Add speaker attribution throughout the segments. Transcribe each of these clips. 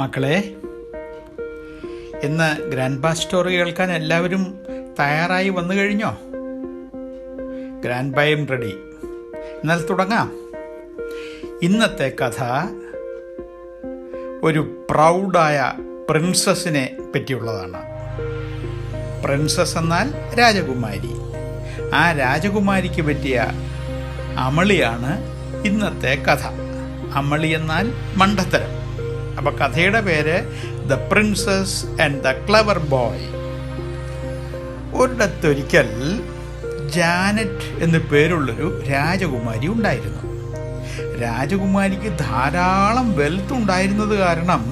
Speaker 1: മക്കളെ ഇന്ന് ഗ്രാൻഡ് പാ സ്റ്റോറി കേൾക്കാൻ എല്ലാവരും തയ്യാറായി വന്നു കഴിഞ്ഞോ? ഗ്രാൻഡ് പായും റെഡി. എന്നാൽ തുടങ്ങാം. ഇന്നത്തെ കഥ ഒരു പ്രൗഡായ പ്രിൻസസിനെ പറ്റിയുള്ളതാണ്. പ്രിൻസസ് എന്നാൽ രാജകുമാരി. ആ രാജകുമാരിക്ക് പറ്റിയ അമളിയാണ് ഇന്നത്തെ കഥ. അമളി എന്നാൽ മണ്ടത്തരം. അപ്പോൾ കഥയുടെ പേര് the princess and the clever boy ഒരിടത്തൊരിക്കൽ Janet എന്ന് പേരുള്ളൊരു രാജകുമാരി ഉണ്ടായിരുന്നു. രാജകുമാരിക്ക് ധാരാളം വെൽത്ത് ഉണ്ടായിരുന്നത് കാരണം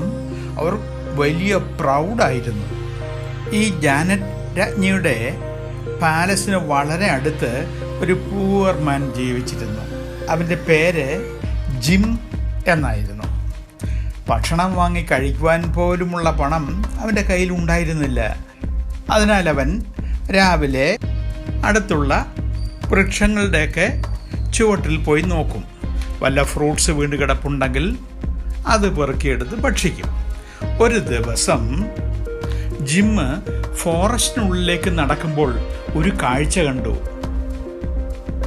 Speaker 1: അവർ വലിയ പ്രൗഡായിരുന്നു ഈ ജാനറ്റ് രാജ്ഞിയുടെ പാലസിന് വളരെ അടുത്ത് ഒരു പൂവർമാൻ ജീവിച്ചിരുന്നു. അവന്റെ പേര് ജിം എന്നായിരുന്നു. ഭക്ഷണം വാങ്ങി കഴിക്കുവാൻ പോലുമുള്ള പണം അവന്റെ കയ്യിൽ ഉണ്ടായിരുന്നില്ല. അതിനാൽ അവൻ രാവിലെ അടുത്തുള്ള വൃക്ഷങ്ങളുടെയൊക്കെ ചുവട്ടിൽ പോയി നോക്കും. വല്ല ഫ്രൂട്ട്സ് വീണ് കിടപ്പുണ്ടെങ്കിൽ അത് പെറുക്കിയെടുത്ത് ഭക്ഷിക്കും. ഒരു ദിവസം ജിമ്മ് ഫോറസ്റ്റിനുള്ളിലേക്ക് നടക്കുമ്പോൾ ഒരു കാഴ്ച കണ്ടു.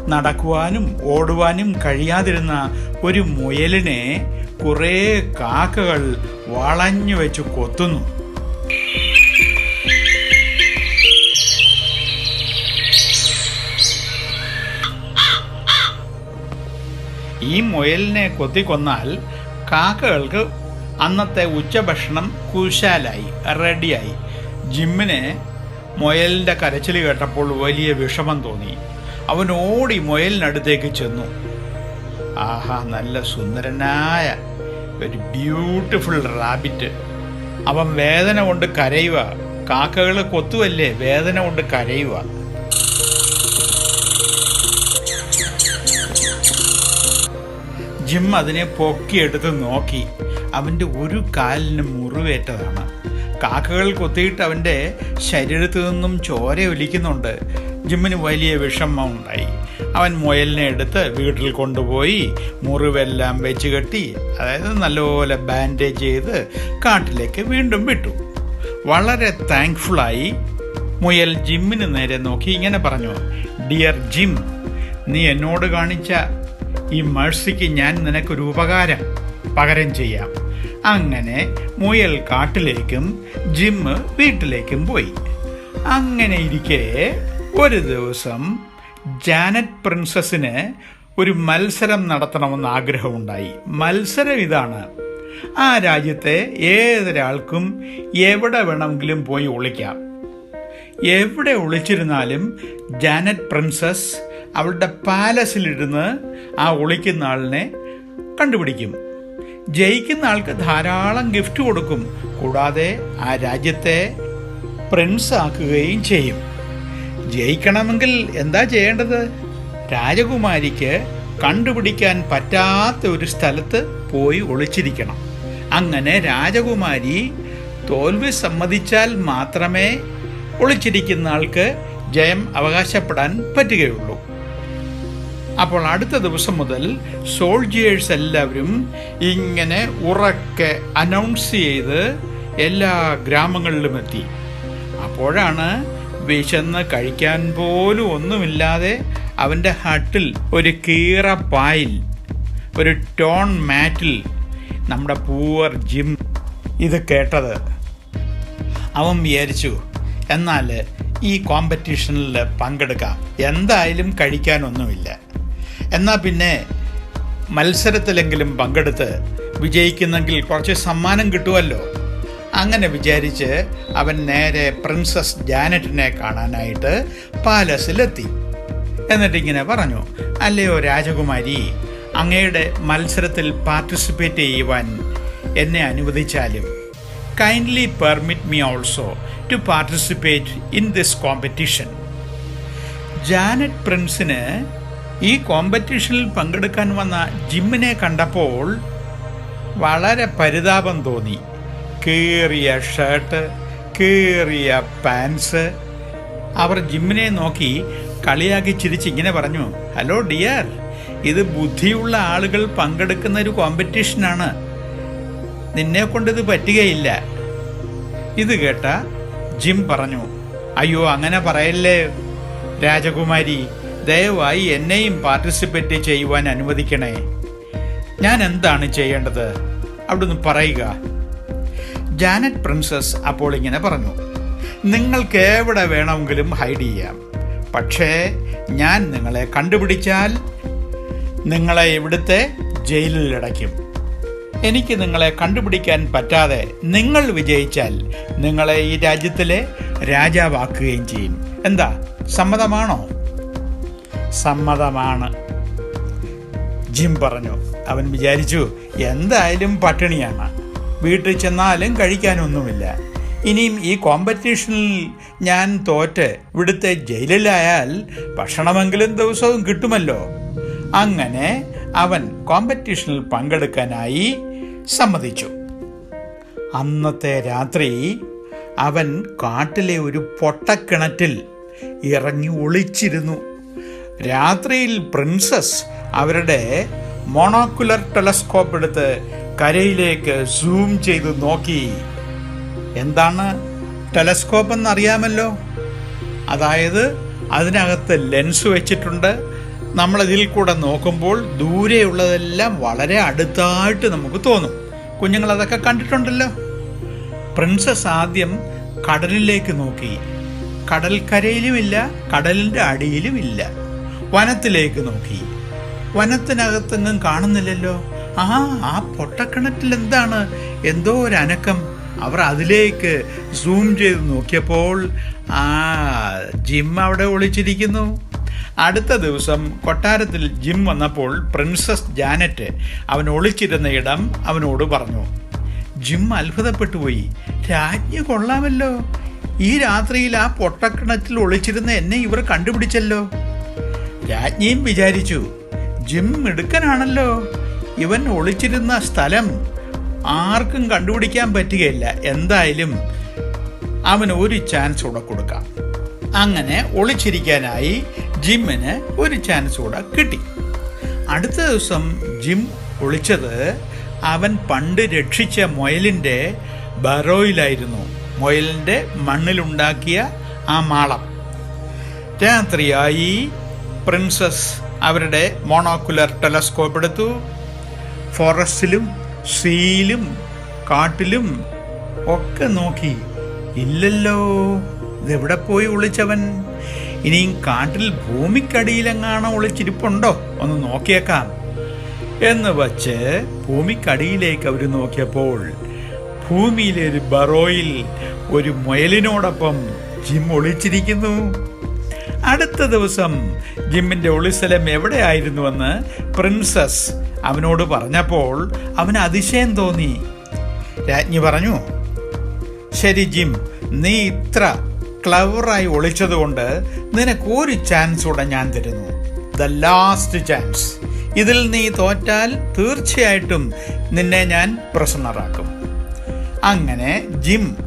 Speaker 1: നടക്കുവാനും ഓടുവാനും കഴിയാതിരുന്ന ഒരു മുയലിനെ കുറേ കാക്കകൾ വളഞ്ഞു വെച്ച് കൊത്തുന്നു. ഈ മുയലിനെ കൊത്തിക്കൊന്നാൽ കാക്കകൾക്ക് അന്നത്തെ ഉച്ചഭക്ഷണം കുശാലായി റെഡിയായി. ജിമ്മിനെ മുയലിന്റെ കരച്ചിൽ കേട്ടപ്പോൾ വലിയ വിഷമം തോന്നി. അവൻ ഓടി മുയലിനടുത്തേക്ക് ചെന്നു. ആഹാ നല്ല സുന്ദരനായ ഒരു ബ്യൂട്ടിഫുൾ റാബിറ്റ് അവൻ വേദന കൊണ്ട് കരയുക. കാക്കകൾ കൊത്തുവല്ലേ? വേദന കൊണ്ട് കരയുക. ജിം അതിനെ പൊക്കിയെടുത്ത് നോക്കി. അവന്റെ ഒരു കാലിന് മുറിവേറ്റതാണ്. കാക്കകൾ കൊത്തിയിട്ട് അവന്റെ ശരീരത്തു നിന്നും ചോര ഒലിക്കുന്നുണ്ട്. ജിമ്മിന് വലിയ വിഷമം ഉണ്ടായി അവൻ മുയലിനെ എടുത്ത് വീട്ടിൽ കൊണ്ടുപോയി മുറിവെല്ലാം വെച്ച് കെട്ടി അതായത് നല്ലപോലെ ബാൻഡേജ് ചെയ്ത് കാട്ടിലേക്ക് വീണ്ടും വിട്ടു. വളരെ താങ്ക്ഫുള്ളായി മുയൽ ജിമ്മിന് നേരെ നോക്കി ഇങ്ങനെ പറഞ്ഞു ഡിയർ ജിം നീ എന്നോട് കാണിച്ച ഈ മേഴ്സിക്ക് ഞാൻ നിനക്കൊരു ഉപകാരം പകരം ചെയ്യാം. അങ്ങനെ മുയൽ കാട്ടിലേക്കും ജിമ്മ് വീട്ടിലേക്കും പോയി. അങ്ങനെ ഇരിക്കെ ഒരു ദിവസം ജാനറ്റ് പ്രിൻസസിന് ഒരു മത്സരം നടത്തണമെന്ന് ആഗ്രഹമുണ്ടായി. മത്സരം ഇതാണ്. ആ രാജ്യത്തെ ഏതൊരാൾക്കും എവിടെ വേണമെങ്കിലും പോയി ഒളിക്കാം. എവിടെ ഒളിച്ചിരുന്നാലും ജാനറ്റ് പ്രിൻസസ് അവളുടെ പാലസിലിരുന്ന് ആ ഒളിക്കുന്ന ആളിനെ കണ്ടുപിടിക്കും. ജയിക്കുന്ന ആൾക്ക് ധാരാളം ഗിഫ്റ്റ് കൊടുക്കും. കൂടാതെ ആ രാജ്യത്തെ പ്രിൻസ് ആക്കുകയും ചെയ്യും. ജയിക്കണമെങ്കിൽ എന്താ ചെയ്യേണ്ടത്? രാജകുമാരിക്ക് കണ്ടുപിടിക്കാൻ പറ്റാത്ത ഒരു സ്ഥലത്ത് പോയി ഒളിച്ചിരിക്കണം. അങ്ങനെ രാജകുമാരി തോൽവി സമ്മതിച്ചാൽ മാത്രമേ ഒളിച്ചിരിക്കുന്ന ആൾക്ക് ജയം അവകാശപ്പെടാൻ പറ്റുകയുള്ളൂ. അപ്പോൾ അടുത്ത ദിവസം മുതൽ സോൾജിയേഴ്സ് എല്ലാവരും ഇങ്ങനെ ഉറക്കെ അനൗൺസ് ചെയ്ത് എല്ലാ ഗ്രാമങ്ങളിലും എത്തി. അപ്പോഴാണ് വിശന്ന് കഴിക്കാൻ പോലും ഒന്നുമില്ലാതെ അവന്റെ ഹട്ടിൽ ഒരു കീറ പായിൽ ഒരു ടോൺ മാറ്റിൽ നമ്മുടെ പൂവർ ജിം ഇത് കേട്ടത്. അവൻ വിചാരിച്ചു എന്നാൽ ഈ കോമ്പറ്റീഷനിൽ പങ്കെടുക്കാം. എന്തായാലും കഴിക്കാനൊന്നുമില്ല. എന്നാൽ പിന്നെ മത്സരത്തിലെങ്കിലും പങ്കെടുത്ത് വിജയിക്കുന്നെങ്കിൽ കുറച്ച് സമ്മാനം കിട്ടുമല്ലോ അങ്ങനെ വിചാരിച്ച് അവൻ നേരെ പ്രിൻസസ് ജാനറ്റിനെ കാണാനായിട്ട് പാലസിലെത്തി. എന്നിട്ടിങ്ങനെ പറഞ്ഞു അല്ലയോ രാജകുമാരി അങ്ങയുടെ മത്സരത്തിൽ പാർട്ടിസിപ്പേറ്റ് ചെയ്യുവാൻ എന്നെ അനുവദിച്ചാലും kindly permit me also to participate in this competition Janet പ്രിൻസിന് ഈ കോമ്പറ്റീഷനിൽ പങ്കെടുക്കാൻ വന്ന ജിമ്മിനെ കണ്ടപ്പോൾ വളരെ പരിതാപം തോന്നി. കീറിയ ഷർട്ട് കീറിയ പാൻസ് അവർ ജിമ്മിനെ നോക്കി കളിയാക്കി ചിരിച്ച് ഇങ്ങനെ പറഞ്ഞു ഹലോ ഡിയർ ഇത് ബുദ്ധിയുള്ള ആളുകൾ പങ്കെടുക്കുന്ന ഒരു കോമ്പറ്റീഷനാണ് നിന്നെ കൊണ്ടിത് പറ്റുകയില്ല. ഇത് കേട്ട ജിം പറഞ്ഞു അയ്യോ അങ്ങനെ പറയല്ലേ? രാജകുമാരി ദയവായി എന്നെയും പാർട്ടിസിപ്പേറ്റ് ചെയ്യുവാൻ അനുവദിക്കണേ. ഞാൻ എന്താണ് ചെയ്യേണ്ടത്? അവിടുന്ന് പറയുക. ജാനറ്റ് പ്രിൻസസ് അപ്പോൾ ഇങ്ങനെ പറഞ്ഞു നിങ്ങൾക്ക് എവിടെ വേണമെങ്കിലും ഹൈഡ് ചെയ്യാം. പക്ഷേ ഞാൻ നിങ്ങളെ കണ്ടുപിടിച്ചാൽ നിങ്ങളെ ഇവിടുത്തെ ജയിലിൽ അടയ്ക്കും. എനിക്ക് നിങ്ങളെ കണ്ടുപിടിക്കാൻ പറ്റാതെ നിങ്ങൾ വിജയിച്ചാൽ നിങ്ങളെ ഈ രാജ്യത്തിലെ രാജാവാക്കുകയും ചെയ്യും. എന്താ? സമ്മതമാണോ? സമ്മതമാണ്. ജിം പറഞ്ഞു. അവൻ വിചാരിച്ചു എന്തായാലും പട്ടിണിയാണ്. വീട്ടിൽ ചെന്നാലും കഴിക്കാനൊന്നുമില്ല. ഇനിയും ഈ കോമ്പറ്റീഷനിൽ ഞാൻ തോറ്റ് ഇവിടുത്തെ ജയിലിലായാൽ ഭക്ഷണമെങ്കിലും ദിവസവും കിട്ടുമല്ലോ. അങ്ങനെ അവൻ കോമ്പറ്റീഷനിൽ പങ്കെടുക്കാനായി സമ്മതിച്ചു. അന്നത്തെ രാത്രി അവൻ കാട്ടിലെ ഒരു പൊട്ടക്കിണറ്റിൽ ഇറങ്ങി ഒളിച്ചിരുന്നു. രാത്രിയിൽ പ്രിൻസസ് അവരുടെ മോണോക്കുലർ ടെലസ്കോപ്പ് എടുത്ത് കരയിലേക്ക് സൂം ചെയ്ത് നോക്കി. എന്താണ് ടെലസ്കോപ്പ് എന്നറിയാമല്ലോ? അതായത് അതിനകത്ത് ലെൻസ് വെച്ചിട്ടുണ്ട്. നമ്മൾ ഇതിൽ കൂടെ നോക്കുമ്പോൾ ദൂരെയുള്ളതെല്ലാം വളരെ അടുത്തായിട്ട് നമുക്ക് തോന്നും. കുഞ്ഞുങ്ങൾ അതൊക്കെ കണ്ടിട്ടുണ്ടല്ലോ. പ്രിൻസസ് ആദ്യം കടലിലേക്ക് നോക്കി. കടൽക്കരയിലുമില്ല കടലിന്റെ അടിയിലുമില്ല. വനത്തിലേക്ക് നോക്കി. വനത്തിനകത്തെങ്ങും കാണുന്നില്ലല്ലോ. ആ ആ പൊട്ടക്കിണറ്റിൽ എന്താണ്? എന്തോ ഒരു അനക്കം. അവർ അതിലേക്ക് സൂം ചെയ്ത് നോക്കിയപ്പോൾ ആ ജിം അവിടെ ഒളിച്ചിരിക്കുന്നു. അടുത്ത ദിവസം കൊട്ടാരത്തിൽ ജിം വന്നപ്പോൾ പ്രിൻസസ് ജാനറ്റ് അവൻ ഒളിച്ചിരുന്ന ഇടം അവനോട് പറഞ്ഞു ജിം അത്ഭുതപ്പെട്ടു പോയി. രാജ്ഞി കൊള്ളാമല്ലോ. ഈ രാത്രിയിൽ ആ പൊട്ടക്കിണറ്റിൽ ഒളിച്ചിരുന്ന എന്നെ ഇവർ കണ്ടുപിടിച്ചല്ലോ. രാജ്ഞിയും വിചാരിച്ചു ജിം മിടുക്കനാണല്ലോ. ഇവൻ ഒളിച്ചിരുന്ന സ്ഥലം ആർക്കും കണ്ടുപിടിക്കാൻ പറ്റുകയില്ല. എന്തായാലും അവന് ഒരു ചാൻസ് കൂടെ കൊടുക്കാം. അങ്ങനെ ഒളിച്ചിരിക്കാനായി ജിമ്മിന് ഒരു ചാൻസ് കൂടെ കിട്ടി. അടുത്ത ദിവസം ജിം ഒളിച്ചത് അവൻ പണ്ട് രക്ഷിച്ച മുയലിന്റെ ബറോയിലായിരുന്നു. മുയലിന്റെ മണ്ണിലുണ്ടാക്കിയ ആ മാളം. രാത്രിയായി പ്രിൻസസ് അവരുടെ മോണോക്കുലർ ടെലസ്കോപ്പ് എടുത്തു. ഫോറസ്റ്റിലും സീയിലും കാട്ടിലും ഒക്കെ നോക്കി. ഇല്ലല്ലോ ഇതെവിടെ പോയി ഒളിച്ചവൻ? ഇനിയും കാട്ടിൽ ഭൂമിക്കടിയിലെങ്ങാണോ ഒളിച്ചിരിപ്പുണ്ടോ? ഒന്ന് നോക്കിയേക്കാം. എന്ന് വച്ച് ഭൂമിക്കടിയിലേക്ക് അവർ നോക്കിയപ്പോൾ ഭൂമിയിലെ ഒരു ബറോയിൽ ഒരു മുയലിനോടൊപ്പം ജിം ഒളിച്ചിരിക്കുന്നു. അടുത്ത ദിവസം ജിമ്മിന്റെ ഒളിസ്ഥലം എവിടെയായിരുന്നുവെന്ന് പ്രിൻസസ് അവനോട് പറഞ്ഞപ്പോൾ അവന് അതിശയം തോന്നി. രാജ്ഞി പറഞ്ഞു ശരി ജിം നീ ഇത്ര ക്ലവറായി ഒളിച്ചതുകൊണ്ട് നിനക്ക് ഒരു ചാൻസ് കൂടെ ഞാൻ തരുന്നു. The last chance. ഇതിൽ നീ തോറ്റാൽ തീർച്ചയായിട്ടും നിന്നെ ഞാൻ പ്രസന്നറാക്കും അങ്ങനെ ജിം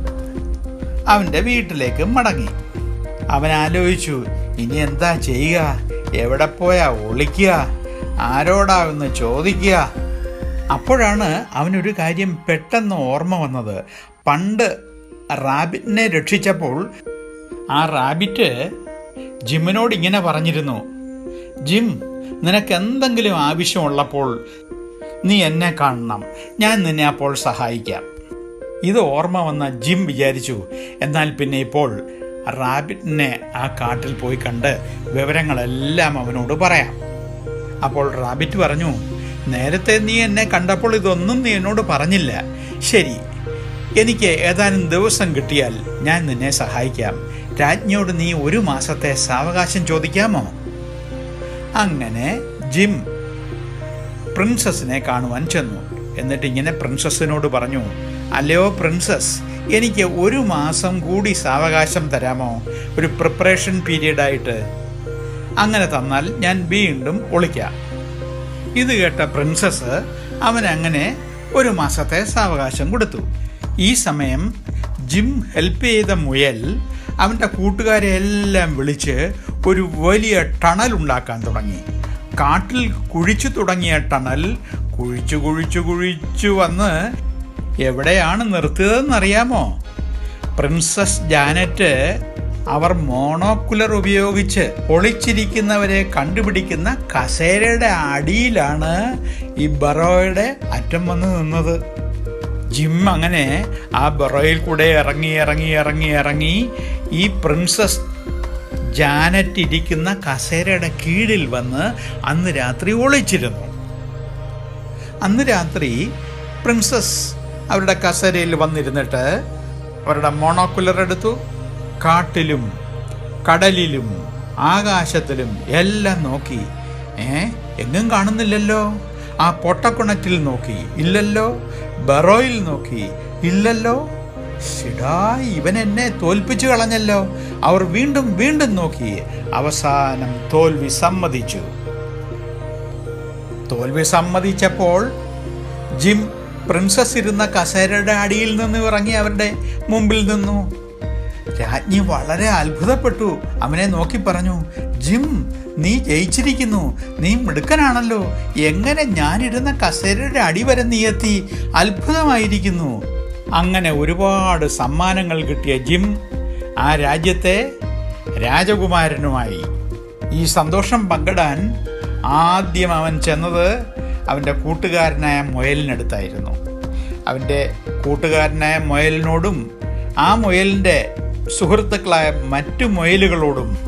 Speaker 1: അവന്റെ വീട്ടിലേക്ക് മടങ്ങി. അവൻ ആലോചിച്ചു ഇനി എന്താ ചെയ്യുക? എവിടെ പോയാ ഒളിക്കുക? ആരോടാവെന്ന് ചോദിക്കുക? അപ്പോഴാണ് അവനൊരു കാര്യം പെട്ടെന്ന് ഓർമ്മ വന്നത്. പണ്ട് റാബിറ്റിനെ രക്ഷിച്ചപ്പോൾ ആ റാബിറ്റ് ജിമ്മിനോട് ഇങ്ങനെ പറഞ്ഞിരുന്നു ജിം നിനക്ക് എന്തെങ്കിലും ആവശ്യമുള്ളപ്പോൾ നീ എന്നെ കാണണം. ഞാൻ നിന്നെ അപ്പോൾ സഹായിക്കാം. ഇത് ഓർമ്മ വന്ന ജിം വിചാരിച്ചു. എന്നാൽ പിന്നെ ഇപ്പോൾ റാബിറ്റിനെ ആ കാട്ടിൽ പോയി കണ്ട് വിവരങ്ങളെല്ലാം അവനോട് പറയാം. അപ്പോൾ റാബിറ്റ് പറഞ്ഞു നേരത്തെ നീ എന്നെ കണ്ടപ്പോൾ ഇതൊന്നും നീ എന്നോട് പറഞ്ഞില്ല. ശരി എനിക്ക് ഏതാനും ദിവസം കിട്ടിയാൽ ഞാൻ നിന്നെ സഹായിക്കാം. രാജ്ഞിയോട് നീ ഒരു മാസത്തെ സാവകാശം ചോദിക്കാമോ? അങ്ങനെ ജിം പ്രിൻസസിനെ കാണുവാൻ ചെന്നു. എന്നിട്ട് ഇങ്ങനെ പ്രിൻസസിനോട് പറഞ്ഞു അല്ലയോ പ്രിൻസസ് എനിക്ക് ഒരു മാസം കൂടി സാവകാശം തരാമോ? ഒരു പ്രിപ്പറേഷൻ പീരീഡായിട്ട് അങ്ങനെ തന്നാൽ ഞാൻ വീണ്ടും ഒളിക്കാം. ഇത് കേട്ട പ്രിൻസസ് അവൻ അങ്ങനെ ഒരു മാസത്തെ സാവകാശം കൊടുത്തു. ഈ സമയം ജിം ഹെൽപ്പ് ചെയ്ത മുയൽ അവന്റെ കൂട്ടുകാരെ എല്ലാം വിളിച്ച് ഒരു വലിയ ടണൽ ഉണ്ടാക്കാൻ തുടങ്ങി. കാട്ടിൽ കുഴിച്ചു തുടങ്ങിയ ടണൽ കുഴിച്ചു കുഴിച്ചു കുഴിച്ചു വന്ന് എവിടെയാണ് നിർത്തിയതെന്നറിയാമോ? പ്രിൻസസ് ജാനറ്റ് അവർ മോണോക്കുലർ ഉപയോഗിച്ച് ഒളിച്ചിരിക്കുന്നവരെ കണ്ടുപിടിക്കുന്ന കസേരയുടെ അടിയിലാണ് ഈ ബറോയുടെ അറ്റം വന്ന് നിന്നത്. ജിം അങ്ങനെ ആ ബറോയിൽ കൂടെ ഇറങ്ങി ഇറങ്ങി ഇറങ്ങി ഇറങ്ങി ഈ പ്രിൻസസ് ജാനറ്റ് ഇരിക്കുന്ന കസേരയുടെ കീഴിൽ വന്ന് അന്ന് രാത്രി ഒളിച്ചിരുന്നു. അന്ന് രാത്രി പ്രിൻസസ് അവരുടെ കസേരയിൽ വന്നിരുന്നിട്ട് അവരുടെ മോണോക്കുലർ എടുത്തു. കാട്ടിലും കടലിലും ആകാശത്തിലും എല്ലാം നോക്കി. ഏ എങ്ങും കാണുന്നില്ലല്ലോ. ആ പൊട്ടക്കുണറ്റിൽ നോക്കി. ഇല്ലല്ലോ. ബറോയിൽ നോക്കി. ഇല്ലല്ലോ. ഇവൻ എന്നെ തോൽപ്പിച്ചു കളഞ്ഞല്ലോ. അവർ വീണ്ടും വീണ്ടും നോക്കി. അവസാനം തോൽവി സമ്മതിച്ചു. തോൽവി സമ്മതിച്ചപ്പോൾ ജിം പ്രിൻസസ് ഇരുന്ന കസേരയുടെ അടിയിൽ നിന്ന് ഇറങ്ങി അവരുടെ മുമ്പിൽ നിന്നു. രാജ്ഞി വളരെ അത്ഭുതപ്പെട്ടു. അവനെ നോക്കി പറഞ്ഞു ജിം നീ ജയിച്ചിരിക്കുന്നു. നീ മിടുക്കനാണല്ലോ. എങ്ങനെ ഞാനിരുന്ന കസേരയുടെ അടി വരെ നീ എത്തി? അത്ഭുതമായിരിക്കുന്നു. അങ്ങനെ ഒരുപാട് സമ്മാനങ്ങൾ കിട്ടിയ ജിം ആ രാജ്യത്തെ രാജകുമാരനുമായി ഈ സന്തോഷം പങ്കിടാൻ ആദ്യം അവൻ ചെന്നത് അവന്റെ കൂട്ടുകാരനായ മുയലിനടുത്തായിരുന്നു. അവന്റെ കൂട്ടുകാരനായ മൊയലിനോടും ആ മുയലിന്റെ സുഹൃത്തുക്കളായ മറ്റു മൊയലുകളോടും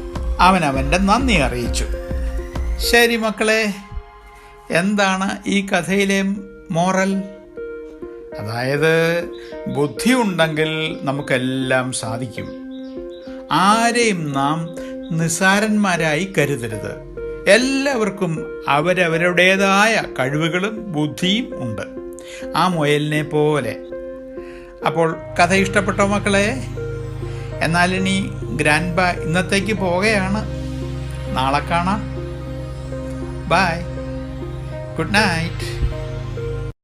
Speaker 1: അവൻ അവന്റെ നന്ദി അറിയിച്ചു. ശരി മക്കളെ എന്താണ് ഈ കഥയിലെ മോറൽ? അതായത് ബുദ്ധി ഉണ്ടെങ്കിൽ നമുക്കെല്ലാം സാധിക്കും. ആരെയും നാം നിസാരന്മാരായി കരുതരുത്. എല്ലാവർക്കും അവരവരുടേതായ കഴിവുകളും ബുദ്ധിയും ഉണ്ട്. ആ മുയലിനെ പോലെ. അപ്പോൾ കഥ ഇഷ്ടപ്പെട്ടോ മക്കളെ? എന്നാൽ ഇനി ഗ്രാൻഡ് ബാ ഇന്നത്തേക്ക് പോവുകയാണ്. നാളെ കാണാം. ബൈ. Good night.